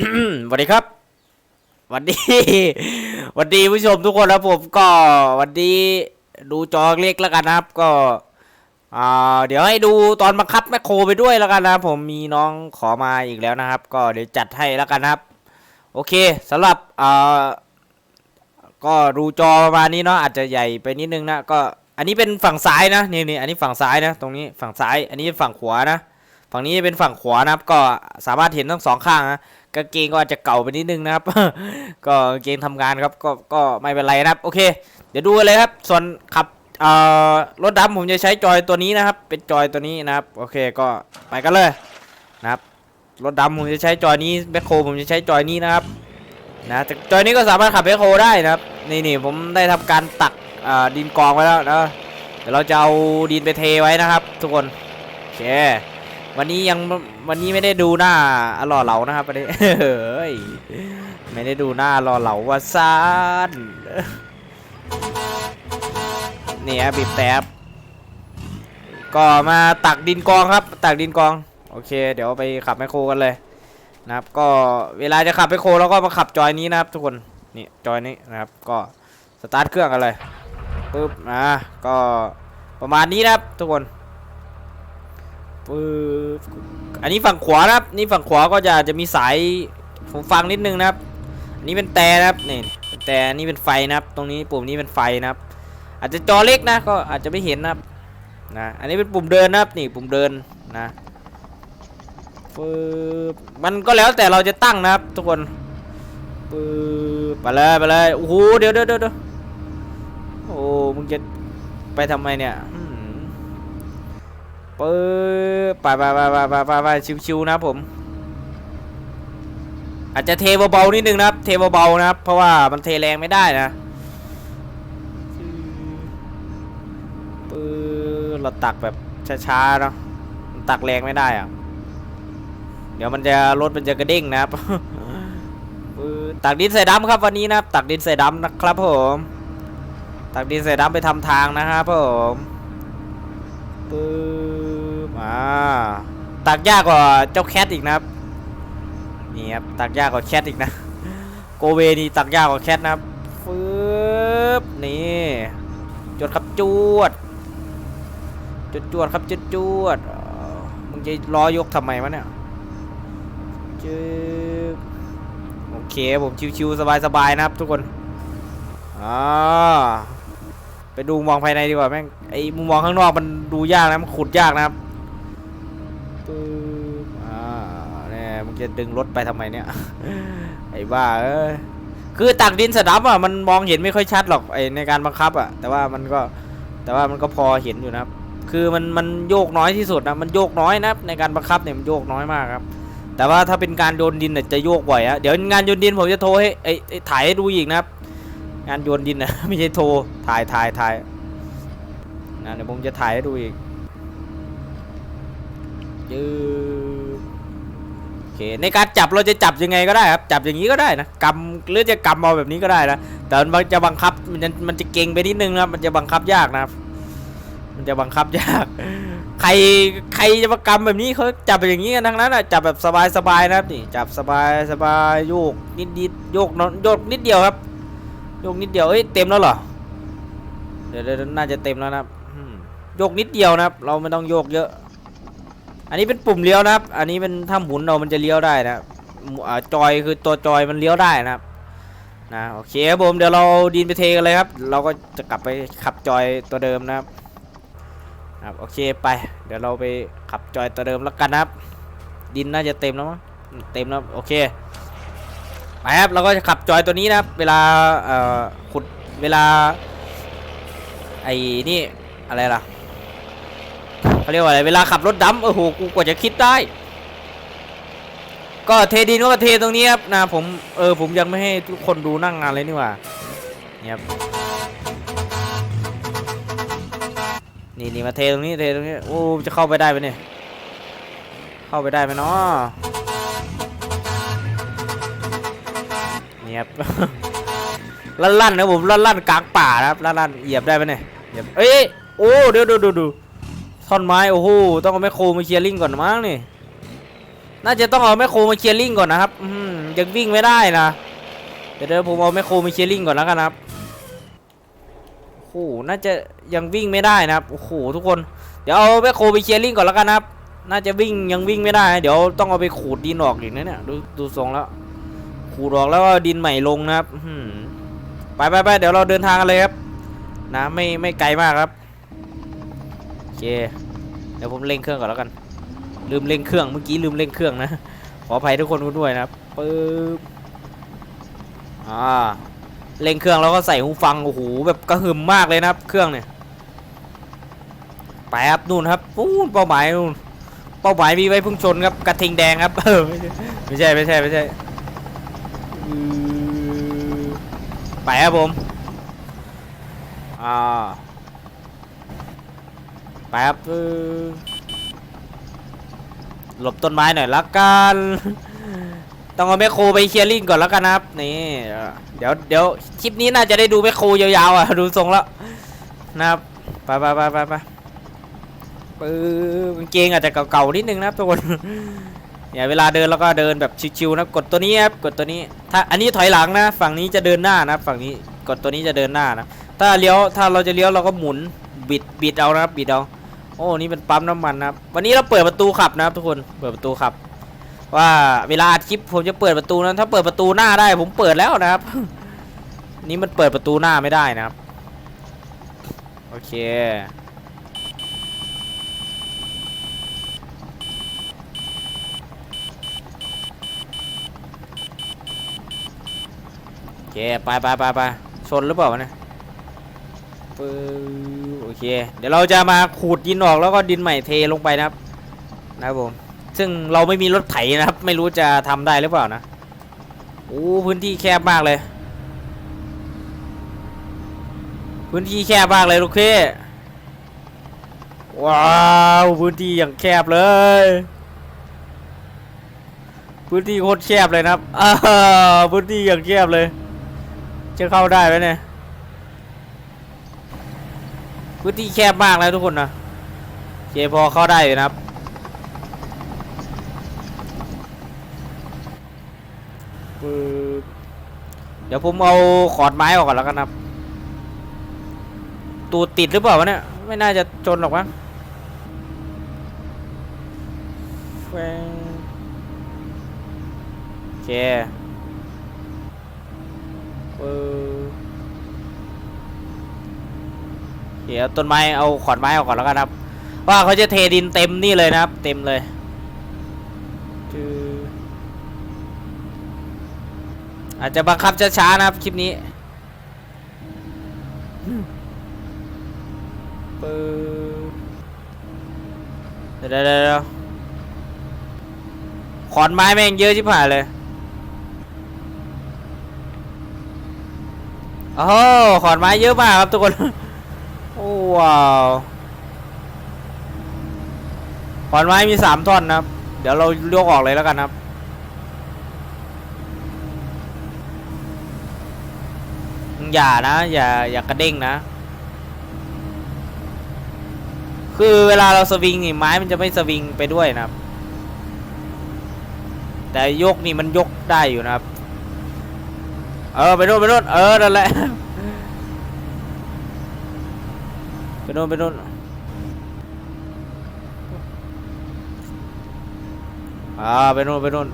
สวัสดีครับสวัสดีสวัสดีผู้ชมทุกคนนะผมก็สวันดีดูจอเล็กแล้วกันนะครับ ก็อ่าเดี๋ยวให้ดูตอนบังคับแมคโครไปด้วยแล้วกันนะผมมีน้องขอมาอีกแล้วนะครับ ก็เดี๋ยวจัดให้แล้วกันนะครับ โอเคสำหรับอ่าก็ดูจอประมาณนี้เนาะอาจจะใหญ่ไปนิดนึงนะก็อันนี้เป็นฝั่งซ้ายนะนี่นี่อันนี้ฝั่งซ้ายนะ ตรงนี้ฝั่งซ้าย อันนี้ฝั่งขวานะ ฝั่งนี้เป็นฝั่งขวานะครับ ก็สามารถเห็นทั้งสองข้างนะ กางเกงก็อาจจะเก่าไปนิดนึงนะครับ ก็กางเกงทำงานครับ ก็ก็ไม่เป็นไรนะครับ โอเค เดี๋ยวดูเลยครับ ส่วนขับเอ่อรถดำผมจะใช้จอยตัวนี้นะครับ เป็นจอยตัวนี้นะครับ โอเคก็ไปกันเลยนะครับรถดำผมจะใช้จอยนี้แบคโคผมจะใช้จอยนี้นะครับนะแต่จอยนี้ก็สามารถขับแบคโคได้นะครับนี่นี่ผมได้ทำการตักดินกองไว้แล้วนะเดี๋ยวเราจะเอาดินไปเทไว้นะครับ ทุกคนโอเค วันนี้ยังวันนี้ไม่ได้ดูหน้าอร่อเหลานะครับวันนี้เฮ้ยไม่ได้ดูหน้าอร่อเหลาว่าซานเนี่ยบีบแตบก็มาตักดินกองครับ ตักดินกอง โอเค เดี๋ยวไปขับแมโครกันเลยนะครับ ก็เวลาจะขับแมโครเราก็มาขับจอยนี้นะครับ ทุกคนนี่จอยนี้นะครับ ก็สตาร์ทเครื่องกันเลยปึ๊บอะก็ประมาณนี้นะครับทุกคน ปึ๊บอันนี้ฝั่งขวานะครับ นี่ฝั่งขวาก็จะจะมีสายผมฟังนิดนึงนะครับอันนี้เป็นแต่นะครับนี่แต่นนี้เป็นไฟนะครับ ตรงนี้ปุ่มนี้เป็นไฟนะครับ อาจจะจอเล็กนะก็อาจจะไม่เห็นนะครับนะอันนี้เป็นปุ่มเดินนะครับนี่ปุ่มเดินนะปึ๊บมันก็แล้วแต่เราจะตั้งนะครับ ทุกคนปึ๊บไปเลยไปเลยโอ้โหเดี๋ยวเดี๋ยวเดี๋ยวโอ้มึงจะไปทำไมเนี่ย ปึ๊บไปไปไปไปไปไปไปชิวๆนะผม อาจจะเทเบาๆนิดนึงนะครับ เทเบาๆนะครับ เพราะว่ามันเทแรงไม่ได้นะปึ๊บเราตักแบบช้าๆเนาะมันตักแรงไม่ได้อะเดี๋ยวมันจะรถมันจะกระเด้งนะครับปึ๊บตักดินใส่ดำครับวันนี้นะครับ ตักดินใส่ดำนะครับผม ตักดินใส่ดำไปทำทางนะครับผมปึ๊บ อ่าตักยากกว่าเจ้าแคทอีกนะครับนี่ครับตักยากกว่าแคทอีกนะโกเวนี่ตักยากกว่าแคทนะครับฟืบนี่จวดครับจวดจวดจวดครับจวดจวดมึงจะล้อยกทำไมวะเนี่ยจึ๊บโอเคผมชิวๆสบายๆนะครับทุกคนอ่าไปดูมองภายในดีกว่าแม่งไอ้มุมมองข้างนอกมันดูยากนะมันขุดยากนะครับ จะดึงรถไปทำไมเนี่ย ไอ้บ้าเอ้คือตักดินสะดับอะมันมองเห็นไม่ค่อยชัดหรอกไอ้ในการบังคับอะ แต่ว่ามันก็แต่ว่ามันก็พอเห็นอยู่นะครับ คือมันมันโยกน้อยที่สุดนะมันโยกน้อยนะในการบังคับเนี่ยมันโยกน้อยมากครับ แต่ว่าถ้าเป็นการโยนดินเนี่ยจะโยกบ่อยอะเดี๋ยวงานโยนดินผมจะโทรให้ไอ้ถ่ายให้ดูอีกนะครับ งานโยนดินนะไม่ใช่โทรถ่ายถ่ายถ่ายนะเดี๋ยวผมจะถ่ายให้ดูอีกยืดโอ เคในการจับเราจะจับยังไงก็ได้ครับ จับอย่างนี้ก็ได้นะกำหรือจะกำเอาแบบนี้ก็ได้นะแต่มันจะบังคับมันจะมันจะเก่งไปนิดนึงนะมันจะบังคับยากนะครับ มันจะบังคับยาก ใครใครจะมากำแบบนี้เขาจับอย่างนี้กันทั้งนั้นอะจับแบบสบายๆนะครับนี่จับสบายสบายโยกนิดนิดๆโยกนอนโยกนิดเดียวครับโยกนิดเดียวเอ้ยเต็มแล้วเหรอเดี๋ยวเดี๋ยวน่าจะเต็มแล้วนะครับโยกนิดเดียวนะครับ เราไม่ต้องโยกเยอะ อันนี้เป็นปุ่มเลี้ยวนะครับ อันนี้เป็นถ้าหมุนเรา มันจะเลี้ยวได้นะครับจอยคือตัวจอยมันเลี้ยวได้นะครับ นะโอเคครับผมเดี๋ยวเราดินไปเทกันเลยครับ เราก็จะกลับไปขับจอยตัวเดิมนะครับครับโอเคไป เดี๋ยวเราไปขับจอยตัวเดิมแล้วกันนะครับ ดินน่าจะเต็มแล้วมั้งเต็มแล้วโอเคไปครับเราก็จะขับจอยตัวนี้นะครับ เวลาเอ่อขุดเวลาไอ้นี่อะไรล่ะ เขาเรียกว่าอะไรเวลาขับรถดำโอ้โหกูกว่าจะคิดได้ ก็เทดินก็เทตรงนี้ครับนะผมเออผมยังไม่ให้ทุกคนดูนั่งงานเลยนี่ว่าเนี่ยครับนี่นี่มาเทตรงนี้เทตรงนี้โอ้จะเข้าไปได้ไหมเนี่ยเข้าไปได้ไหมเนาะเนี่ครับลั่นลั่นๆนะผมลั่นลั่นๆกลางป่านะครับลั่นลั่นๆเหยียบได้ไหมเนี่ยเหยียบเอ้ยโอ้เดี๋ยวดูดูดู ท่อนไม้โอ้โหต้องเอาแมคโครมาเคลียร์ลิงก่อนมั้งนี่น่าจะต้องเอาแมคโครมาเคลียร์ลิงก่อนนะครับอืมยังวิ่งไม่ได้นะเดี๋ยวเดี๋ยวผมเอาแมคโครมาเคลียร์ลิงก่อนแล้วกันครับโอ้โหน่าจะยังวิ่งไม่ได้นะครับโอ้โหทุกคนเดี๋ยวเอาแมคโครไปเคลียร์ลิงก่อนแล้วกันนะครับน่าจะวิ่งยังวิ่งไม่ได้ เดี๋ยวต้องเอาไปขูดดินออกอีกนะเนี่ยดูดูทรงแล้ว ขูดออกแล้วก็ดินใหม่ลงนะครับไปไปไปเดี๋ยวเราเดินทางกันเลยครับ นะไม่ไม่ไกลมากครับ เค เดี๋ยวผมเร่งเครื่องก่อนแล้วกัน ลืมเร่งเครื่อง เมื่อกี้ลืมเร่งเครื่องนะ ขออภัยทุกคนด้วยนะปึ๊บ อ่า เร่งเครื่องแล้วก็ใส่หูฟัง โอ้โห แบบกระหึ่มมากเลยนะครับ เครื่องเนี่ย ไปครับนู่นครับนู่นเป้าหมายนู่น เป้าหมายมีไว้พุ่งชนครับ กระทิงแดงครับ เออ ไม่ใช่ ไม่ใช่ ไม่ใช่ไปครับผม อ่า ไปครับหลบต้นไม้หน่อยละกัน ต้องเอาแมคโครไปเคลียร์ลิงก่อนแล้วกันนะครับ นี่ เดี๋ยวเดี๋ยวคลิปนี้น่าจะได้ดูแมคโครยาวๆอะ ดูทรงแล้วนะครับ ไปไปไปไปไปปื้อกางเกงอาจจะเก่าๆนิดนึงนะครับทุกคนอย่าเวลาเดินแล้วก็เดินแบบชิวๆนะกดตัวนี้ครับกดตัวนี้ ถ้าอันนี้ถอยหลังนะ ฝั่งนี้จะเดินหน้านะฝั่งนี้กดตัวนี้จะเดินหน้านะ ถ้าเลี้ยวถ้าเราจะเลี้ยวเราก็หมุนบิดบิดเอานะครับบิดเอา โอ้นี่เป็นปั๊มน้ำมันนะครับ วันนี้เราเปิดประตูขับนะครับทุกคน เปิดประตูขับ ว่าเวลาอัดคลิปผมจะเปิดประตูนั้น ถ้าเปิดประตูหน้าได้ ผมเปิดแล้วนะครับ นี่มันเปิดประตูหน้าไม่ได้นะครับ โอเคโอเคไปไปไปไปชนหรือเปล่าเนี่ย ปึ๊บโอเค เดี๋ยวเราจะมาขูดดินออกแล้วก็ดินใหม่เทลงไปนะครับ นะครับผม ซึ่งเราไม่มีรถไถนะครับ ไม่รู้จะทำได้หรือเปล่านะโอ้พื้นที่แคบมากเลย พื้นที่แคบมากเลยลูกพี่ว้าวพื้นที่อย่างแคบเลยพื้นที่โคตรแคบเลยนะครับอ้าพื้นที่อย่างแคบเลย จะเข้าได้ไหมเนี่ย พื้นที่แคบมากเลยทุกคนนะเคพอเข้าได้อยู่นะครับ เดี๋ยวผมเอาขอนไม้ออกก่อนแล้วกันนะครับ ตูดติดหรือเปล่าวะเนี่ย ไม่น่าจะจนหรอกมั้งแฟงโอเค เดี๋ยวต้นไม้เอาขอนไม้ออกก่อนแล้วกันครับ ว่าเขาจะเทดินเต็มนี่เลยนะครับ เต็มเลยจืออาจจะบังคับช้าๆนะครับคลิปนี้ปึ๊บเดี๋ยวเดี๋ยวเดี๋ยวขอนไม้แม่งเยอะชิบหายเลยโอ้โหขอนไม้เยอะมากครับทุกคนโอ้ ว้าวขอนไม้มีสามท่อนนะครับ เดี๋ยวเราเลือกออกเลยแล้วกันนะครับ อย่านะ อย่าอย่ากระเด้งนะ คือเวลาเราสวิงนี่ไม้มันจะไม่สวิงไปด้วยนะครับ แต่ยกนี่มันยกได้อยู่นะครับ เออไปโน่นไปโน่นเออนั่นแหละ โน่นไปโน่นอ่าไปโน่นไปโน่น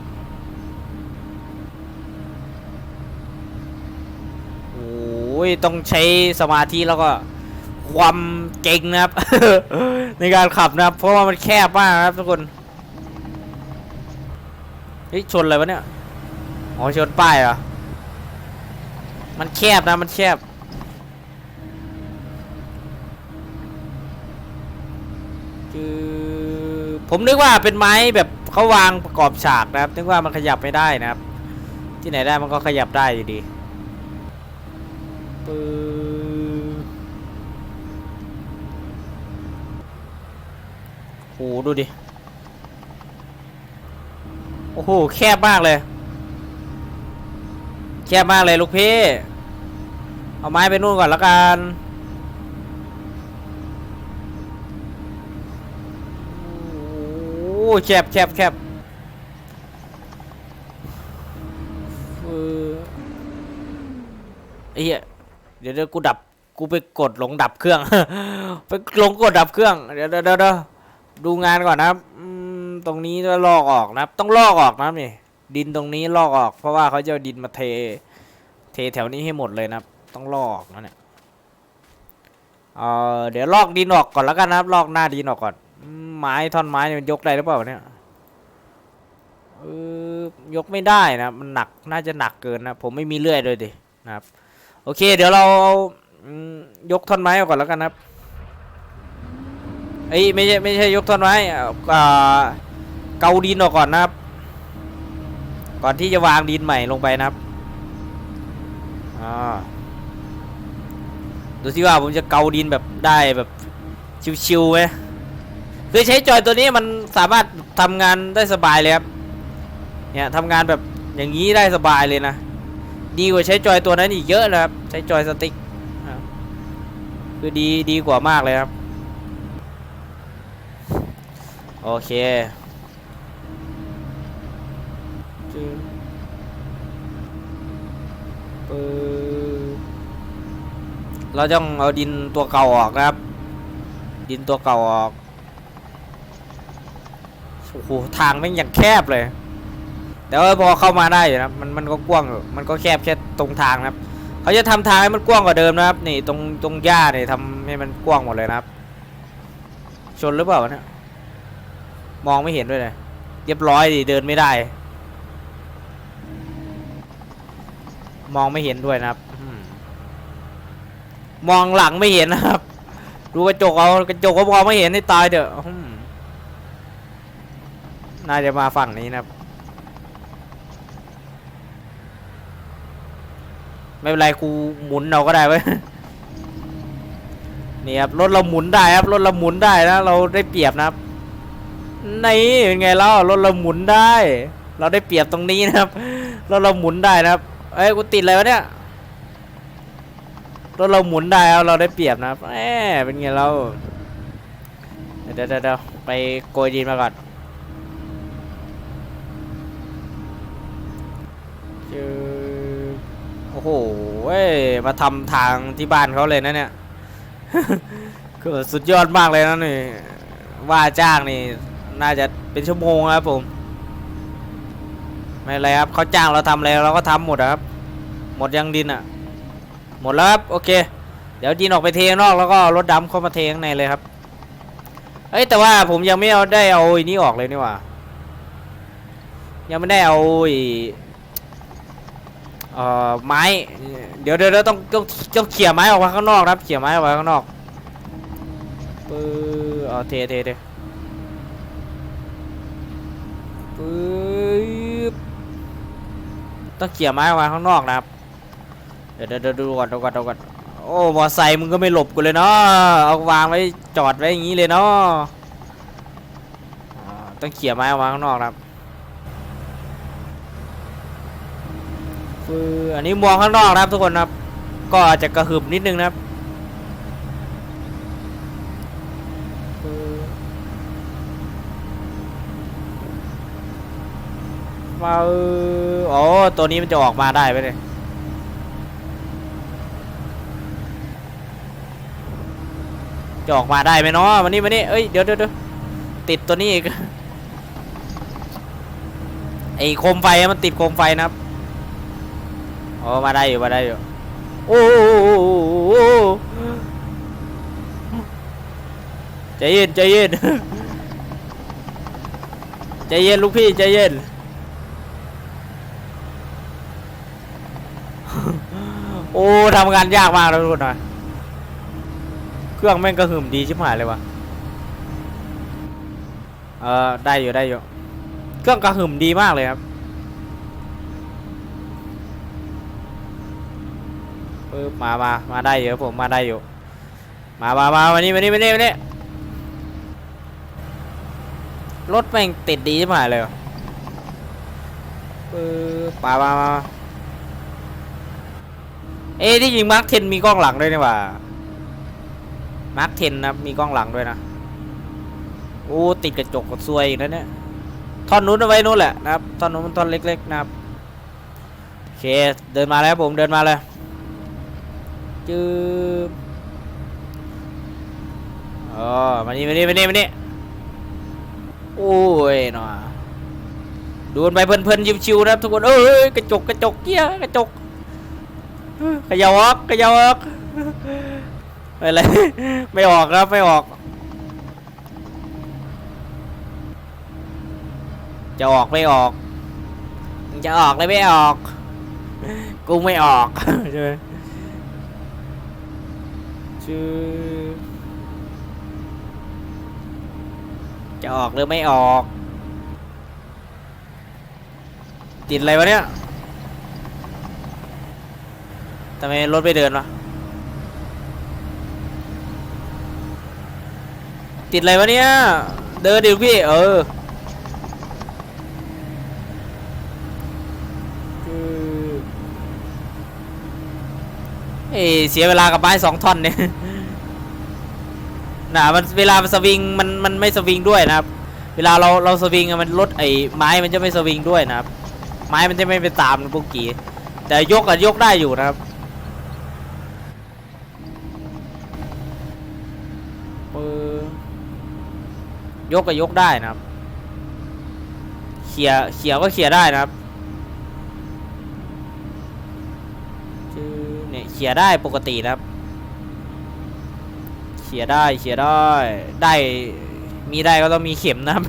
โอ้ยต้องใช้สมาธิแล้วก็ความเก่งนะครับ ในการขับนะครับ เพราะว่ามันแคบมากนะครับทุกคนเฮ้ยชนอะไรวะเนี่ยอ๋อชนป้ายเหรอมันแคบนะมันแคบ คือผมนึกว่าเป็นไม้แบบเขาวางประกอบฉากนะครับ นึกว่ามันขยับไม่ได้นะครับ ที่ไหนได้มันก็ขยับได้อยู่ดีโอ้โหดูดิ โอ้โหแคบมากเลย แคบมากเลยลูกพี่ เอาไม้ไปนู่นก่อนแล้วกัน อ้แคบแคบแคบเออไอ้เหี้ยเดี๋ยวเดี๋ยวกูดับกูไปกดลงดับเครื่อง ไปลงกดดับเครื่อง เดี๋ยวเดี๋ยวเดี๋ยวดูงานก่อนนะครับตรงนี้จะลอกออกนะครับ ต้องลอกออกนะนี่ดินตรงนี้ลอกออก เพราะว่าเขาจะดินมาเท เทแถวนี้ให้หมดเลยนะต้องลอกนะเนี่ยเออเดี๋ยวลอกดินออกก่อนแล้วกันนะลอกหน้าดินออกก่อน ไม้ท่อนไม้เนี่ยมันยกได้หรือเปล่าเนี่ยเออยกไม่ได้นะมันหนักน่าจะหนักเกินนะผมไม่มีเลื่อยเลยดินะครับ โอเค เดี๋ยวเราเอายกท่อนไม้ออกก่อนแล้วกันนะครับเอ้ไม่ใช่ไม่ใช่ยกท่อนไม้เอาอ่าเกาดินออกก่อนนะครับ ก่อนที่จะวางดินใหม่ลงไปนะครับอ่าดูสิว่าผมจะเกาดินแบบได้แบบชิวๆไหม คือใช้จอยตัวนี้มันสามารถทำงานได้สบายเลยครับเนี่ยทำงานแบบอย่างนี้ได้สบายเลยนะดีกว่าใช้จอยตัวนั้นอีกเยอะนะครับใช้จอยสติ๊กคือดีดีกว่ามากเลยครับโอเคจึ๊บปึ๊บเราต้องเอาดินตัวเก่าออกนะครับ ดินตัวเก่าออก อ้โหทางแม่งอย่างแคบเลย แต่ว่าพอเข้ามาได้อยู่นะมันมันก็กว้างมันก็แคบแค่ตรงทางนะครับเขาจะทำทางให้มันกว้างกว่าเดิมนะครับ นี่ตรงตรงหญ้าเนี่ยทำให้มันกว้างหมดเลยนะครับ ชนหรือเปล่าวะเนี่ยมองไม่เห็นด้วยเลยเรียบร้อยดิเดินไม่ได้ มองไม่เห็นด้วยนะครับมองหลังไม่เห็นนะครับ ดูกระจกเอากระจกก็มองไม่เห็นให้ตายเถอะ น่าจะมาฝั่งนี้นะครับ ไม่เป็นไรกูหมุนเราก็ได้เว้ยนี่ครับรถเราหมุนได้ครับรถเราหมุนได้นะเราได้เปรียบนะครับนี่เป็นไงเล่ารถเราหมุนได้ เราได้เปรียบตรงนี้นะครับรถเราหมุนได้นะครับเอ้ยกูติดอะไรวะเนี่ยรถเราหมุนได้ครับเราได้เปรียบนะครับแหมเป็นไงเราเดี๋ยวเดี๋ยวเดี๋ยวไปโกยดินมาก่อน โอ้โหเว้ยมาทำทางที่บ้านเขาเลยนะเนี่ยคือสุดยอดมากเลยนะนี่ ว่าจ้างนี่ น่าจะเป็นชั่วโมงครับผม ไม่ไรครับเขาจ้างเราทำอะไรเราก็ทำหมดครับ หมดยังดินอะ หมดแล้วครับโอเค เดี๋ยวดินออกไปเทงนอกแล้วก็รถดำเข้ามาเทข้างในเลยครับเอ้ยแต่ว่าผมยังไม่เอาได้เอาอ้นี้ออกเลยนี่หว่ายังไม่ได้เอาอ้ เอ่อไม้ เดี๋ยวเดี๋ยวต้องต้องต้องเขี่ยไม้ออกมาข้างนอกนะครับเขี่ยไม้ออกมาข้างนอกปื้อเอาเทเทเทปื๊บต้องเขี่ยไม้ออกมาข้างนอกนะครับ เดี๋ยวเดี๋ยวดูก่อนดูก่อนดูก่อนโอ้มอไซค์มึงก็ไม่หลบกูเลยเนาะเอาวางไว้จอดไว้อย่างนี้เลยเนาะต้องเขี่ยไม้ออกมาข้างนอกนะครับ คืออันนี้มองข้างนอกนะครับทุกคนครับ ก็อาจจะกระหึ่มนิดนึงนะครับคือมาเอออ๋อตัวนี้มันจะออกมาได้ไหมเนี่ยจะออกมาได้ไหมเนาะวันนี้วันนี้เอ้ยเดี๋ยวเดี๋ยวเดี๋ยวติดตัวนี้อีกไอ้โคมไฟมันติดโคมไฟนะครับ อ้มาได้อยู่มาได้อยู่โอ้ใจเย็นใจเย็นใจเย็นลูกพี่ใจเย็นโอ้ทำงานยากมากเลยทุกคนนะเครื่องแม่งกระหึ่มดีชิบหายเลยวะเออได้อยู่ได้อยู่ เครื่องกระหึ่มดีมากเลยครับ ปึ๊บมามามาได้อยู่ผมมาได้อยู่ มามามาวันนี้วันนี้วันนี้วันนี้รถแม่งติดดีใช่ไหมเลยปึ๊บมามามาเอ้ที่จริงมาร์คเทนมีกล้องหลังด้วยนี่ว่ามาร์คเทนนะมีกล้องหลังด้วยนะโอ้ติดกระจกก็ซวยอีกแล้วเนี่ยท่อนนู้นเอาไว้นู้นแหละนะครับท่อนนู้นมันท่อนเล็กๆนะครับโอเคเดินมาแล้วผมเดินมาเลย จืบอ๋อมานี่มานี่มานี่มานี่โอ้ยหนอดูนไปเพลินๆชิวๆนะทุกคนเอ้ยกระจกกระจกเกี้ยกระจกขยาออกขยาออกอะไรไม่ออกครับไม่ออก จะออกไม่ออก จะออกเลยไม่ออก กูไม่ออกใช่ไหม ชื่อจะออกหรือไม่ออก ติดอะไรวะเนี่ยทำไมรถไม่เดินวะติดอะไรวะเนี่ย เดินดิพี่ เออ เอเสียเวลากับไม้สองท่อนเนี่ยน่ะมันเวลาสวิงมันมันไม่สวิงด้วยนะครับ เวลาเราเราสวิงอะมันลดไอ้ไม้มันจะไม่สวิงด้วยนะครับ ไม้มันจะไม่ไปตามพวกกีแต่ยกอะยกได้อยู่นะครับยกก็ยกได้นะครับ เขี่ยเขี่ยก็เขี่ยได้นะครับ เนี่ยได้ปกตินะครับเขี่ยได้เขี่ยได้ ได้มีได้ก็ต้องมีเข็มนะครับ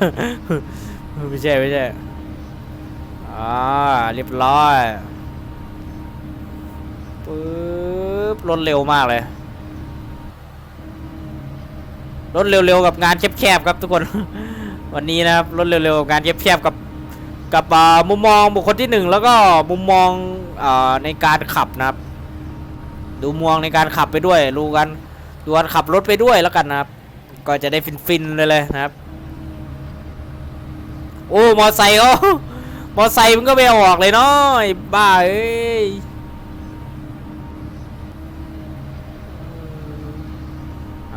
ไม่ใช่ไม่ใช่อ่าเรียบร้อยปึ๊บรถเร็วมากเลยรถเร็วๆกับงานแคบๆครับทุกคน วันนี้นะครับรถเร็วๆกับงานแคบๆกับกับมุมมองบุคคลที่หนึ่งแล้วก็มุมมองอในการขับนะครับ ดูมวงในการขับไปด้วยดูกันดูการขับรถไปด้วยแล้วกันนะครับ ก็จะได้ฟินๆเลยเลยนะครับ โอ้มอไซค์เขามอไซค์มันก็ไม่ออกเลยเนาะบ้าเอ้ย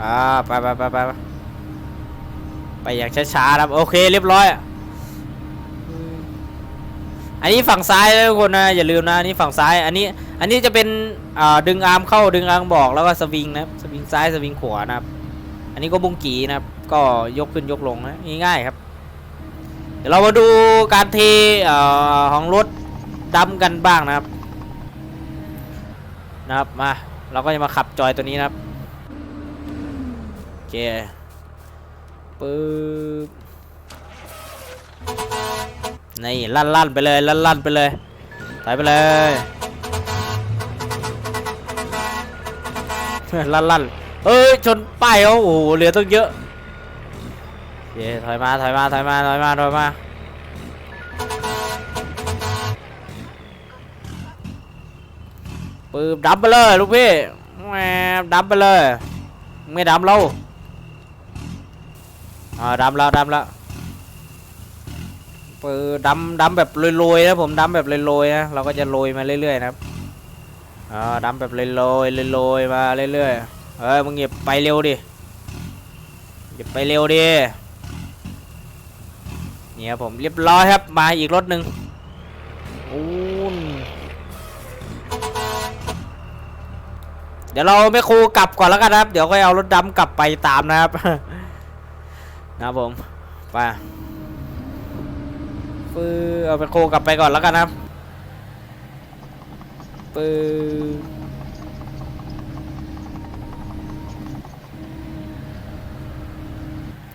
อ่าไปไปไปไปไปอย่างช้าๆนะครับโอเคเรียบร้อย อันนี้ฝั่งซ้ายนะทุกคนนะอย่าลืมนะอันนี้ฝั่งซ้ายอันนี้อันนี้จะเป็นดึงอาร์มเข้าดึงอาร์มบอกแล้วก็สวิงนะสวิงซ้ายสวิงขวานะครับ อันนี้ก็บุ้งกีนะครับ ก็ยกขึ้นยกลงนะง่ายๆครับ เดี๋ยวเรามาดูการเทอของรถดำกันบ้างนะครับ นะครับมาเราก็จะมาขับจอยตัวนี้นะครับโอเคปึ๊บ นี่ลั่นลั่นไปเลยลั่นลั่นไปเลยถอยไปเลยลั่นลั่นเอ้ยชนป้ายเขาโอ้โหเหลือต้องเยอะโอเคถอยมาถอยมาถอยมาถอยมาถอยมาปืนดับไปเลยลูกพี่แหมดับไปเลย ไม่ดับเราอ่าดับแล้วดับแล้ว ปืนดำดำแบบโรยๆนะผมดำแบบโรยๆนะเราก็จะโรยมาเรื่อยๆนะครับอ่าดำแบบลอยๆลอยๆมาเรื่อยๆเฮ้ยมึงหยียบไปเร็วดิหยียบไปเร็วดิเนี่ยผมเรียบร้อยครับมาอีกรถหนึ่งอูนเดี๋ยวเราไม่ครูกลับก่อนแล้วกันนะครับ เดี๋ยวก็เอารถดำกลับไปตามนะครับ นะผม ไป ฟื้อเอาไปโคกลับไปก่อนแล้วกันนะครับปืน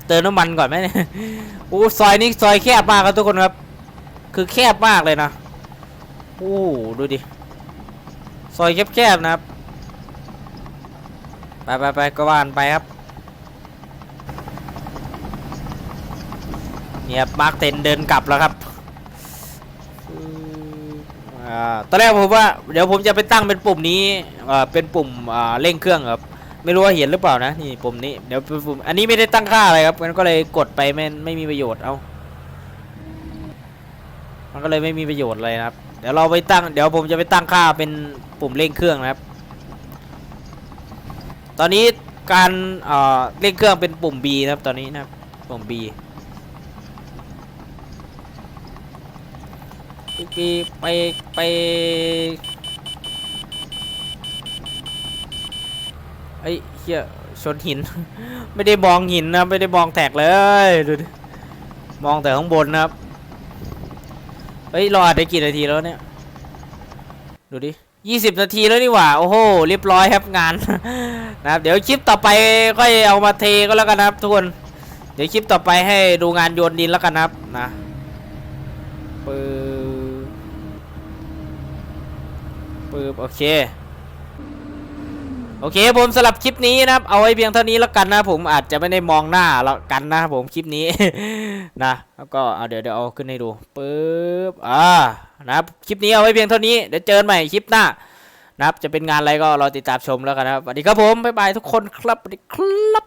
เติมน้ำมันก่อนไหมเนี่ยโอ้ซอยนี้ซอยแคบมากครับทุกคนครับ คือแคบมากเลยนะโอ้ดูดิ ซอยแคบๆนะครับ ไปไปไปก็ว่านไปครับเนี่ยมาร์คเทนเดินกลับแล้วครับ อ่าตอนแรกผมว่า เดี๋ยวผมจะไปตั้งเป็นปุ่มนี้อ่าเป็นปุ่มอ่าเร่งเครื่องครับ ไม่รู้ว่าเห็นหรือเปล่านะนี่ปุ่มนี้เดี๋ยวเป็นปุ่มอันนี้ไม่ได้ตั้งค่าอะไรครับมันก็เลยกดไปไม่ไม่มีประโยชน์เอามันก็เลยไม่มีประโยชน์เลยนะครับ เดี๋ยวเราไปตั้ง เดี๋ยวผมจะไปตั้งค่าเป็นปุ่มเร่งเครื่องนะครับ ตอนนี้การเร่งเครื่องเป็นปุ่ม B นะครับตอนนี้นะครับปุ่ม B ไปไปไปเอ้เฮียชนหิน ไม่ได้มองหินนะไม่ได้มองแท็กเลยดูดิมองแต่ข้างบนนะครับเฮ้ยรออัดได้กี่นาทีแล้วเนี่ยดูดิยี่สิบนาทีแล้วนี่หว่า โอ้โหเรียบร้อยครับงาน นะครับ เดี๋ยวคลิปต่อไปค่อยเอามาเทก็แล้วกันนะครับทุกคน เดี๋ยวคลิปต่อไปให้ดูงานโยนดินแล้วกันนะครับนะปึ๊ ปึ๊บโอเค โอเคผมสำหรับคลิปนี้นะครับ เอาไว้เพียงเท่านี้แล้วกันนะผมอาจจะไม่ได้มองหน้าแล้วกันนะครับผมคลิปนี้ นะแล้วก็เอาเดี๋ยวเดี๋ยวเอาขึ้นให้ดูปึ๊บอ่านะครับคลิปนี้เอาไว้เพียงเท่านี้เดี๋ยวเจอกันใหม่คลิปหน้านะครับจะเป็นงานอะไรก็รอติดตามชมแล้วกันนะครับสวัสดีครับผมบ๊ายบายทุกคนครับสวัสดีครับ